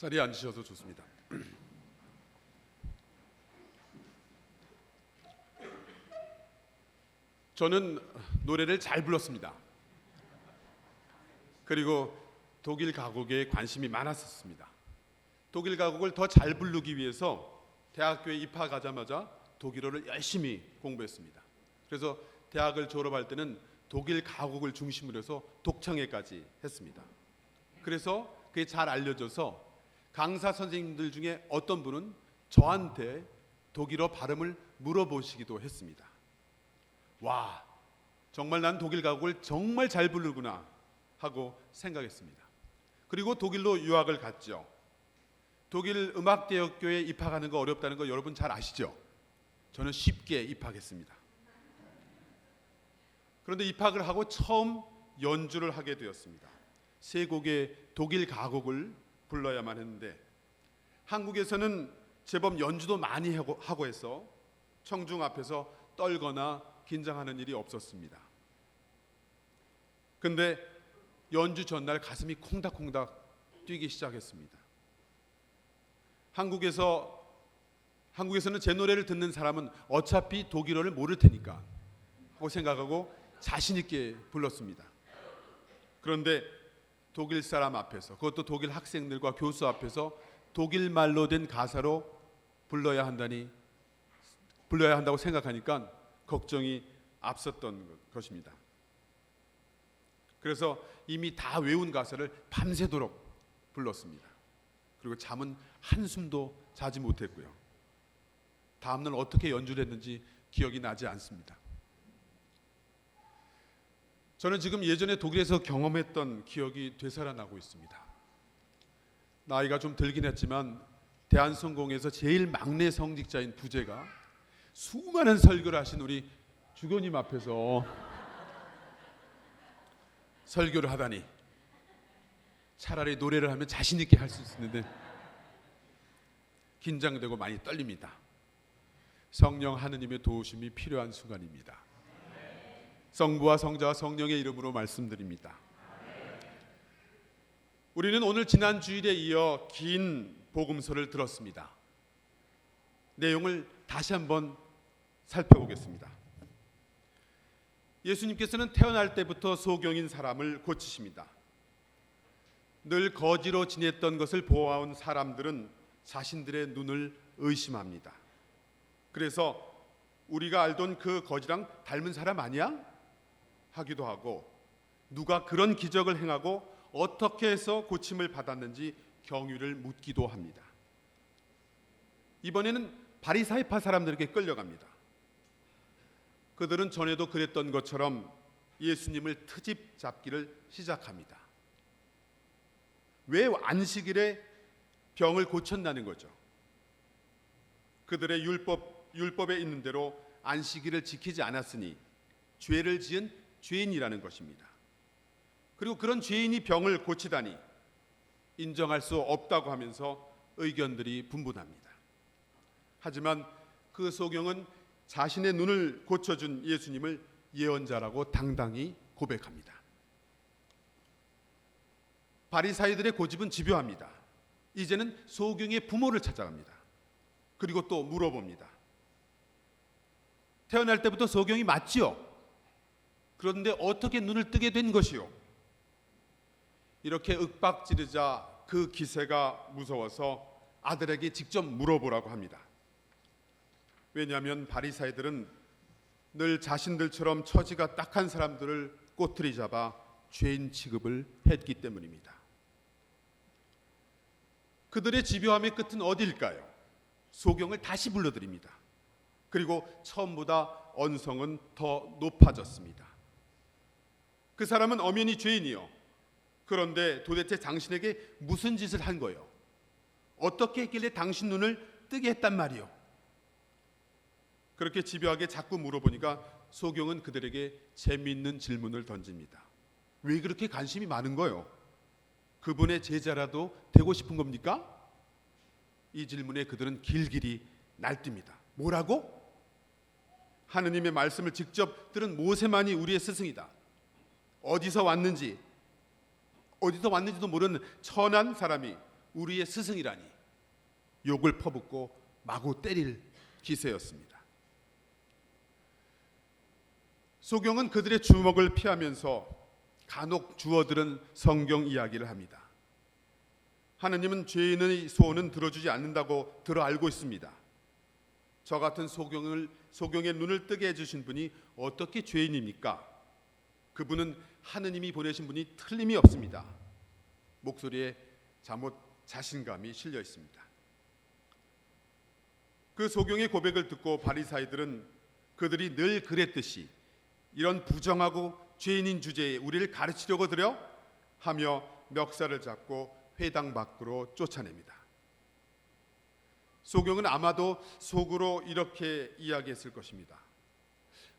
자리에 앉으셔도 좋습니다. 저는 노래를 잘 불렀습니다. 그리고 독일 가곡에 관심이 많았었습니다. 독일 가곡을 더 잘 부르기 위해서 대학교에 입학하자마자 독일어를 열심히 공부했습니다. 그래서 대학을 졸업할 때는 독일 가곡을 중심으로 해서 독창회까지 했습니다. 그래서 그게 잘 알려져서 강사 선생님들 중에 어떤 분은 저한테 독일어 발음을 물어보시기도 했습니다. 와, 정말 난 독일 가곡을 정말 잘 부르구나 하고 생각했습니다. 그리고 독일로 유학을 갔죠. 독일 음악대학교에 입학하는 거 어렵다는 거 여러분 잘 아시죠? 저는 쉽게 입학했습니다. 그런데 입학을 하고 처음 연주를 하게 되었습니다. 세 곡의 독일 가곡을 불러야만 했는데 한국에서는 제법 연주도 많이 하고, 하고 해서 청중 앞에서 떨거나 긴장하는 일이 없었습니다. 근데 연주 전날 가슴이 콩닥콩닥 뛰기 시작했습니다. 한국에서 한국에서는 제 노래를 듣는 사람은 어차피 독일어를 모를 테니까 하고 생각하고 자신 있게 불렀습니다. 그런데 독일 사람 앞에서 그것도 독일 학생들과 교수 앞에서 독일 말로 된 가사로 불러야 한다니 불러야 한다고 생각하니까 걱정이 앞섰던 것입니다. 그래서 이미 다 외운 가사를 밤새도록 불렀습니다. 그리고 잠은 한숨도 자지 못했고요. 다음날 어떻게 연주를 했는지 기억이 나지 않습니다. 저는 지금 예전에 독일에서 경험했던 기억이 되살아나고 있습니다. 나이가 좀 들긴 했지만 대한성공에서 제일 막내 성직자인 부제가 수많은 설교를 하신 우리 주교님 앞에서 설교를 하다니 차라리 노래를 하면 자신 있게 할 수 있는데 긴장되고 많이 떨립니다. 성령 하느님의 도우심이 필요한 순간입니다. 성부와 성자와 성령의 이름으로 말씀드립니다. 우리는 오늘 지난 주일에 이어 긴 복음서를 들었습니다. 내용을 다시 한번 살펴보겠습니다. 예수님께서는 태어날 때부터 소경인 사람을 고치십니다. 늘 거지로 지냈던 것을 보아온 사람들은 자신들의 눈을 의심합니다. 그래서 우리가 알던 그 거지랑 닮은 사람 아니야? 하기도 하고 누가 그런 기적을 행하고 어떻게 해서 고침을 받았는지 경위를 묻기도 합니다. 이번에는 바리사이파 사람들에게 끌려갑니다. 그들은 전에도 그랬던 것처럼 예수님을 트집 잡기를 시작합니다. 왜 안식일에 병을 고쳤다는 거죠. 그들의 율법 율법에 있는 대로 안식일을 지키지 않았으니 죄를 지은 죄인이라는 것입니다. 그리고 그런 죄인이 병을 고치다니 인정할 수 없다고 하면서 의견들이 분분합니다. 하지만 그 소경은 자신의 눈을 고쳐준 예수님을 예언자라고 당당히 고백합니다. 바리사이들의 고집은 집요합니다. 이제는 소경의 부모를 찾아갑니다. 그리고 또 물어봅니다. 태어날 때부터 소경이 맞지요? 그런데 어떻게 눈을 뜨게 된 것이요? 이렇게 윽박지르자 그 기세가 무서워서 아들에게 직접 물어보라고 합니다. 왜냐하면 바리사이들은 늘 자신들처럼 처지가 딱한 사람들을 꼬투리 잡아 죄인 취급을 했기 때문입니다. 그들의 집요함의 끝은 어디일까요? 소경을 다시 불러드립니다. 그리고 처음보다 언성은 더 높아졌습니다. 그 사람은 엄연히 죄인이요. 그런데 도대체 당신에게 무슨 짓을 한 거요? 어떻게 했길래 당신 눈을 뜨게 했단 말이요? 그렇게 집요하게 자꾸 물어보니까 소경은 그들에게 재미있는 질문을 던집니다. 왜 그렇게 관심이 많은 거요? 그분의 제자라도 되고 싶은 겁니까? 이 질문에 그들은 길길이 날뜁니다. 뭐라고? 하느님의 말씀을 직접 들은 모세만이 우리의 스승이다. 어디서 왔는지 어디서 왔는지도 모르는 천한 사람이 우리의 스승이라니 욕을 퍼붓고 마구 때릴 기세였습니다. 소경은 그들의 주먹을 피하면서 간혹 주어들은 성경 이야기를 합니다. 하느님은 죄인의 소원은 들어주지 않는다고 들어 알고 있습니다. 저 같은 소경을 소경의 눈을 뜨게 해주신 분이 어떻게 죄인입니까? 그분은 하느님이 보내신 분이 틀림이 없습니다. 목소리에 잠옷 자신감이 실려 있습니다. 그 소경의 고백을 듣고 바리사이들은 그들이 늘 그랬듯이 이런 부정하고 죄인인 주제에 우리를 가르치려고 들여 하며 멱살을 잡고 회당 밖으로 쫓아냅니다. 소경은 아마도 속으로 이렇게 이야기했을 것입니다.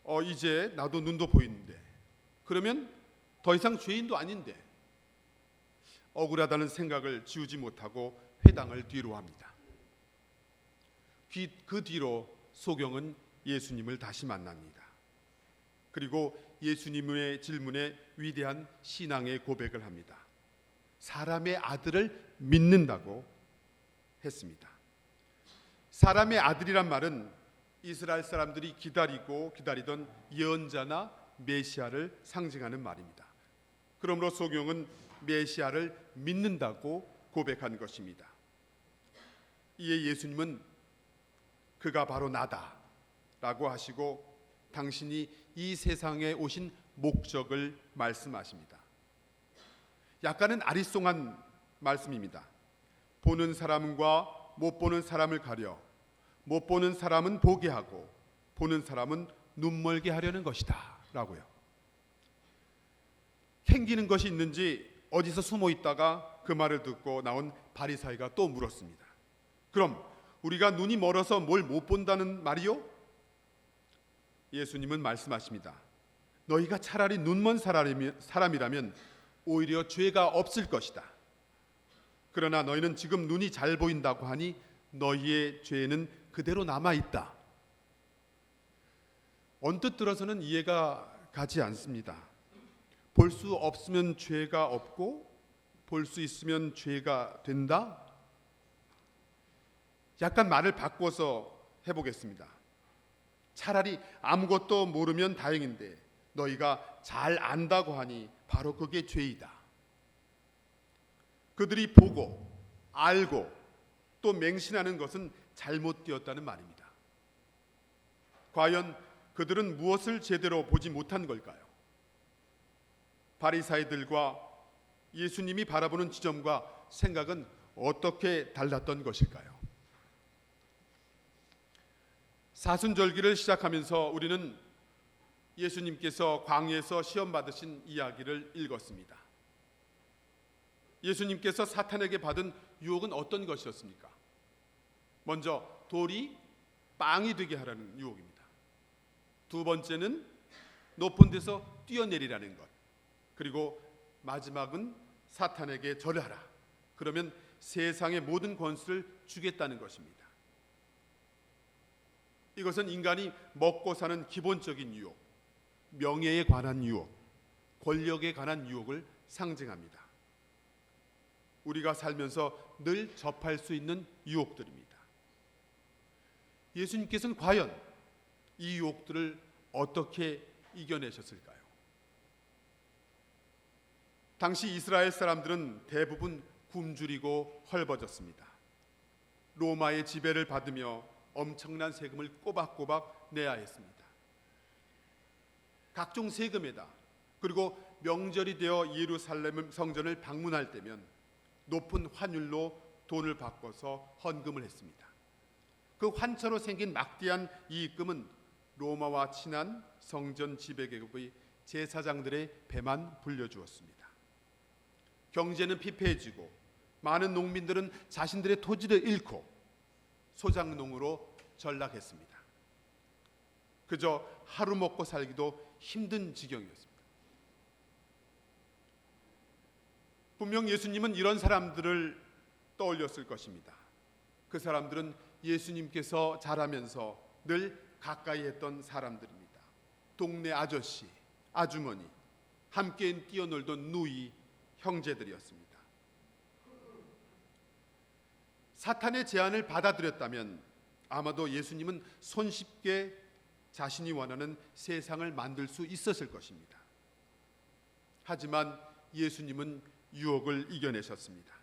어 이제 나도 눈도 보이는데 그러면 더 이상 죄인도 아닌데 억울하다는 생각을 지우지 못하고 회당을 뒤로 합니다. 귀- 그 뒤로 소경은 예수님을 다시 만납니다. 그리고 예수님의 질문에 위대한 신앙의 고백을 합니다. 사람의 아들을 믿는다고 했습니다. 사람의 아들이란 말은 이스라엘 사람들이 기다리고 기다리던 예언자나 메시아를 상징하는 말입니다. 그러므로 소경은 메시아를 믿는다고 고백한 것입니다. 이에 예수님은 그가 바로 나다 라고 하시고 당신이 이 세상에 오신 목적을 말씀하십니다. 약간은 아리송한 말씀입니다. 보는 사람과 못 보는 사람을 가려 못 보는 사람은 보게 하고 보는 사람은 눈멀게 하려는 것이다 라고요. 캥기는 것이 있는지 어디서 숨어 있다가 그 말을 듣고 나온 바리사이가 또 물었습니다. 그럼 우리가 눈이 멀어서 뭘 못 본다는 말이요? 예수님은 말씀하십니다. 너희가 차라리 눈먼 사람이라면 오히려 죄가 없을 것이다. 그러나 너희는 지금 눈이 잘 보인다고 하니 너희의 죄는 그대로 남아 있다. 언뜻 들어서는 이해가 가지 않습니다. 볼 수 없으면 죄가 없고 볼 수 있으면 죄가 된다. 약간 말을 바꿔서 해보겠습니다. 차라리 아무것도 모르면 다행인데 너희가 잘 안다고 하니 바로 그게 죄이다. 그들이 보고 알고 또 맹신하는 것은 잘못되었다는 말입니다. 과연 그들은 무엇을 제대로 보지 못한 걸까요? 바리사이들과 예수님이 바라보는 지점과 생각은 어떻게 달랐던 것일까요? 사순절기를 시작하면서 우리는 예수님께서 광야에서 시험 받으신 이야기를 읽었습니다. 예수님께서 사탄에게 받은 유혹은 어떤 것이었습니까? 먼저 돌이 빵이 되게 하라는 유혹입니다. 두 번째는 높은 데서 뛰어내리라는 것. 그리고 마지막은 사탄에게 절하라. 그러면 세상의 모든 권수를 주겠다는 것입니다. 이것은 인간이 먹고 사는 기본적인 유혹, 명예에 관한 유혹, 권력에 관한 유혹을 상징합니다. 우리가 살면서 늘 접할 수 있는 유혹들입니다. 예수님께서는 과연 이 유혹들을 어떻게 이겨내셨을까요? 당시 이스라엘 사람들은 대부분 굶주리고 헐벗었습니다. 로마의 지배를 받으며 엄청난 세금을 꼬박꼬박 내야 했습니다. 각종 세금에다 그리고 명절이 되어 예루살렘 성전을 방문할 때면 높은 환율로 돈을 바꿔서 헌금을 했습니다. 그 환처로 생긴 막대한 이익금은 로마와 친한 성전 지배계급의 제사장들의 배만 불려주었습니다. 경제는 피폐해지고 많은 농민들은 자신들의 토지를 잃고 소장농으로 전락했습니다. 그저 하루 먹고 살기도 힘든 지경이었습니다. 분명 예수님은 이런 사람들을 떠올렸을 것입니다. 그 사람들은 예수님께서 자라면서 늘 가까이 했던 사람들입니다. 동네 아저씨, 아주머니, 함께 뛰어놀던 누이, 형제들이었습니다. 사탄의 제안을 받아들였다면 아마도 예수님은 손쉽게 자신이 원하는 세상을 만들 수 있었을 것입니다. 하지만 예수님은 유혹을 이겨내셨습니다.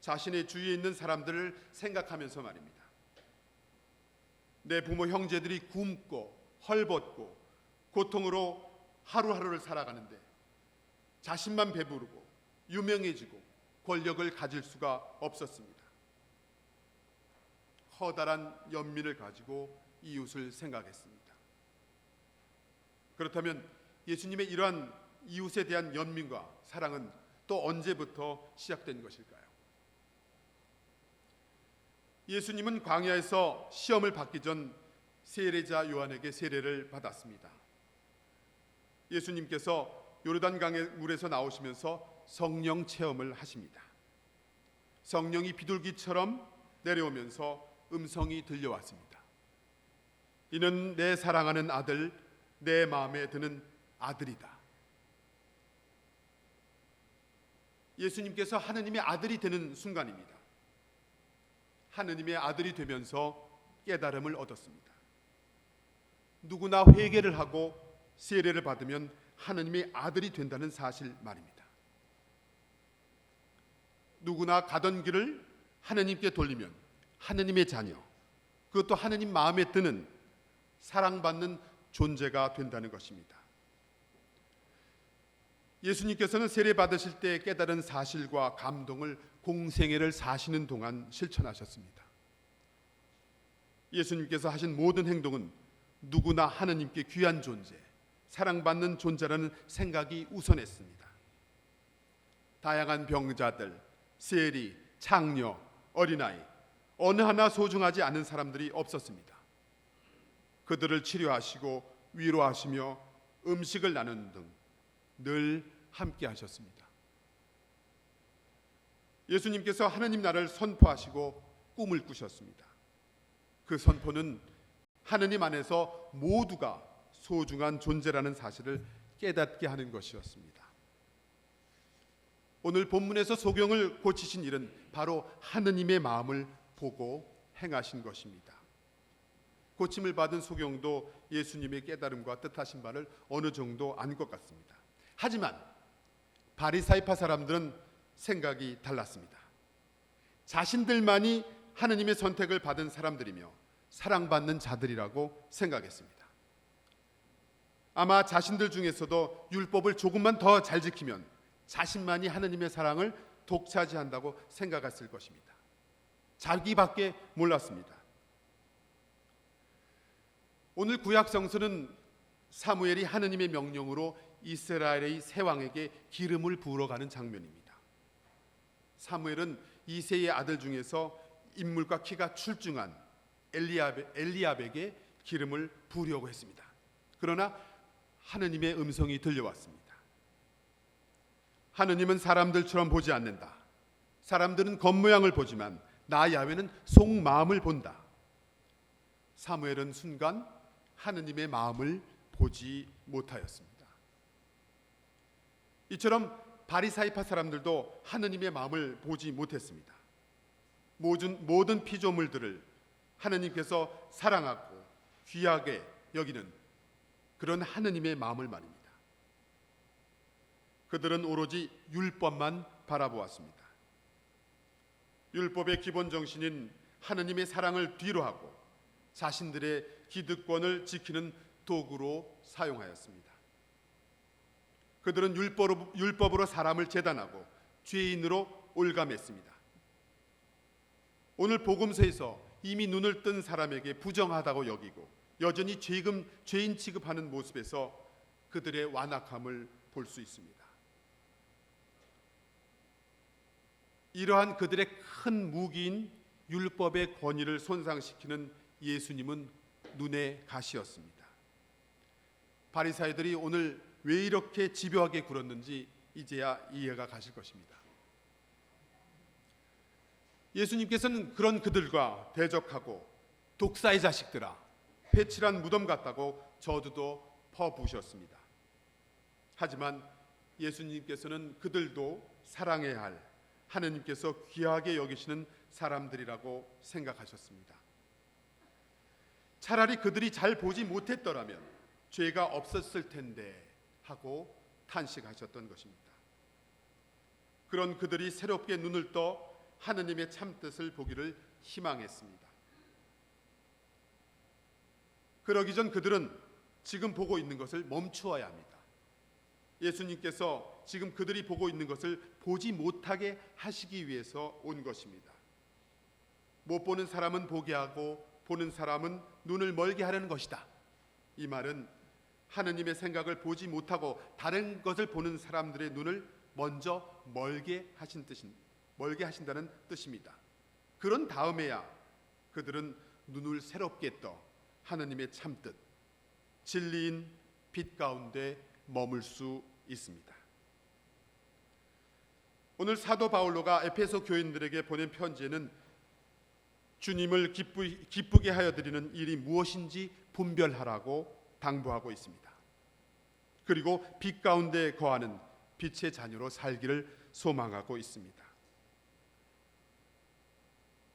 자신의 주위에 있는 사람들을 생각하면서 말입니다. 내 부모 형제들이 굶고 헐벗고 고통으로 하루하루를 살아가는데 자신만 배부르고 유명해지고 권력을 가질 수가 없었습니다. 커다란 연민을 가지고 이웃을 생각했습니다. 그렇다면 예수님의 이러한 이웃에 대한 연민과 사랑은 또 언제부터 시작된 것일까요? 예수님은 광야에서 시험을 받기 전 세례자 요한에게 세례를 받았습니다. 예수님께서 요르단 강의 물에서 나오시면서 성령 체험을 하십니다. 성령이 비둘기처럼 내려오면서 음성이 들려왔습니다. 이는 내 사랑하는 아들, 내 마음에 드는 아들이다. 예수님께서 하느님의 아들이 되는 순간입니다. 하느님의 아들이 되면서 깨달음을 얻었습니다. 누구나 회개를 하고 세례를 받으면 하느님의 아들이 된다는 사실 말입니다. 누구나 가던 길을 하느님께 돌리면 하느님의 자녀, 그것도 하느님 마음에 드는 사랑받는 존재가 된다는 것입니다. 예수님께서는 세례 받으실 때 깨달은 사실과 감동을 공생애를 사시는 동안 실천하셨습니다. 예수님께서 하신 모든 행동은 누구나 하느님께 귀한 존재, 사랑받는 존재라는 생각이 우선했습니다. 다양한 병자들, 세리, 창녀, 어린아이 어느 하나 소중하지 않은 사람들이 없었습니다. 그들을 치료하시고 위로하시며 음식을 나누는 등 늘 함께 하셨습니다. 예수님께서 하느님 나라를 선포하시고 꿈을 꾸셨습니다. 그 선포는 하느님 안에서 모두가 소중한 존재라는 사실을 깨닫게 하는 것이었습니다. 오늘 본문에서 소경을 고치신 일은 바로 하느님의 마음을 보고 행하신 것입니다. 고침을 받은 소경도 예수님의 깨달음과 뜻하신 바를 어느 정도 안 것 같습니다. 하지만 바리사이파 사람들은 생각이 달랐습니다. 자신들만이 하느님의 선택을 받은 사람들이며 사랑받는 자들이라고 생각했습니다. 아마 자신들 중에서도 율법을 조금만 더 잘 지키면 자신만이 하느님의 사랑을 독차지한다고 생각했을 것입니다. 자기밖에 몰랐습니다. 오늘 구약 성서는 사무엘이 하느님의 명령으로 이스라엘의 새 왕에게 기름을 부으러 가는 장면입니다. 사무엘은 이세의 아들 중에서 인물과 키가 출중한 엘리압, 엘리압에게 기름을 부으려고 했습니다. 그러나 하느님의 음성이 들려왔습니다. 하느님은 사람들처럼 보지 않는다. 사람들은 겉모양을 보지만 나 야훼는 속마음을 본다. 사무엘은 순간 하느님의 마음을 보지 못하였습니다. 이처럼 바리사이파 사람들도 하느님의 마음을 보지 못했습니다. 모든 모든 피조물들을 하느님께서 사랑하고 귀하게 여기는 그런 하느님의 마음을 말입니다. 그들은 오로지 율법만 바라보았습니다. 율법의 기본 정신인 하느님의 사랑을 뒤로하고 자신들의 기득권을 지키는 도구로 사용하였습니다. 그들은 율법으로, 사람을 재단하고 죄인으로 올감했습니다. 오늘 복음서에서 이미 눈을 뜬 사람에게 부정하다고 여기고 여전히 죄금, 죄인 취급하는 모습에서 그들의 완악함을 볼 수 있습니다. 이러한 그들의 큰 무기인 율법의 권위를 손상시키는 예수님은 눈의 가시였습니다. 바리사이들이 오늘 왜 이렇게 집요하게 굴었는지 이제야 이해가 가실 것입니다. 예수님께서는 그런 그들과 대적하고 독사의 자식들아 패칠한 무덤 같다고 저주도 퍼부으셨습니다. 하지만 예수님께서는 그들도 사랑해야 할 하느님께서 귀하게 여기시는 사람들이라고 생각하셨습니다. 차라리 그들이 잘 보지 못했더라면 죄가 없었을 텐데 하고 탄식하셨던 것입니다. 그런 그들이 새롭게 눈을 떠 하느님의 참뜻을 보기를 희망했습니다. 그러기 전 그들은 지금 보고 있는 것을 멈추어야 합니다. 예수님께서 지금 그들이 보고 있는 것을 보지 못하게 하시기 위해서 온 것입니다. 못 보는 사람은 보게 하고 보는 사람은 눈을 멀게 하려는 것이다. 이 말은 하느님의 생각을 보지 못하고 다른 것을 보는 사람들의 눈을 먼저 멀게 하신 뜻인 멀게 하신다는 뜻입니다. 그런 다음에야 그들은 눈을 새롭게 떠 하느님의 참뜻 진리인 빛 가운데 머물 수 있습니다. 오늘 사도 바울로가 에페소 교인들에게 보낸 편지에는 주님을 기쁘, 기쁘 게 하여 드리는 일이 무엇인지 분별하라고 당부하고 있습니다. 그리고 빛 가운데 거하는 빛의 자녀로 살기를 소망하고 있습니다.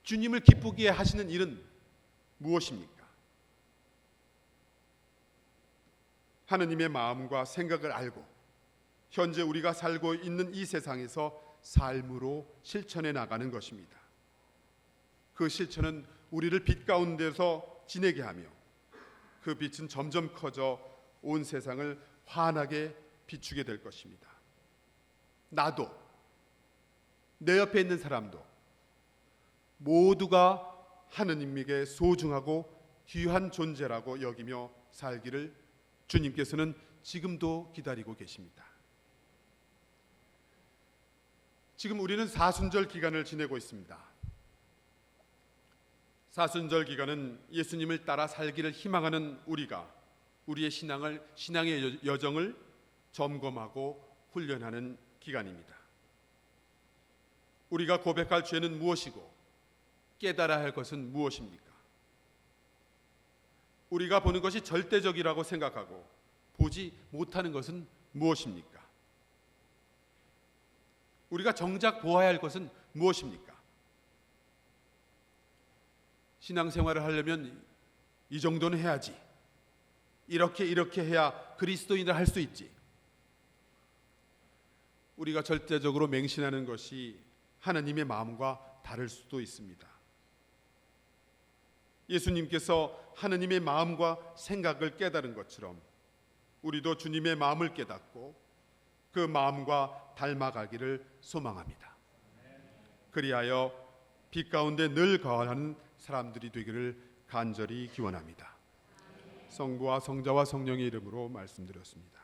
주님을 기쁘게 하시는 일은 무엇입니까? 하느님의 마음과 생각을 알고 현재 우리가 살고 있는 이 세상에서 삶으로 실천해 나가는 것입니다. 그 실천은 우리를 빛 가운데서 지내게 하며 그 빛은 점점 커져 온 세상을 환하게 비추게 될 것입니다. 나도 내 옆에 있는 사람도 모두가 하느님에게 소중하고 귀한 존재라고 여기며 살기를 주님께서는 지금도 기다리고 계십니다. 지금 우리는 사순절 기간을 지내고 있습니다. 사순절 기간은 예수님을 따라 살기를 희망하는 우리가 우리의 신앙을 신앙의 여- 여정을 점검하고 훈련하는 기간입니다. 우리가 고백할 죄는 무엇이고 깨달아야 할 것은 무엇입니까? 우리가 보는 것이 절대적이라고 생각하고 보지 못하는 것은 무엇입니까? 우리가 정작 보아야 할 것은 무엇입니까? 신앙생활을 하려면 이 정도는 해야지. 이렇게 이렇게 해야 그리스도인을 할 수 있지. 우리가 절대적으로 맹신하는 것이 하나님의 마음과 다를 수도 있습니다. 예수님께서 하나님의 마음과 생각을 깨달은 것처럼 우리도 주님의 마음을 깨닫고 그 마음과 닮아가기를 소망합니다. 그리하여 빛 가운데 늘 거하는 사람들이 되기를 간절히 기원합니다. 성부와 성자와 성령의 이름으로 말씀드렸습니다.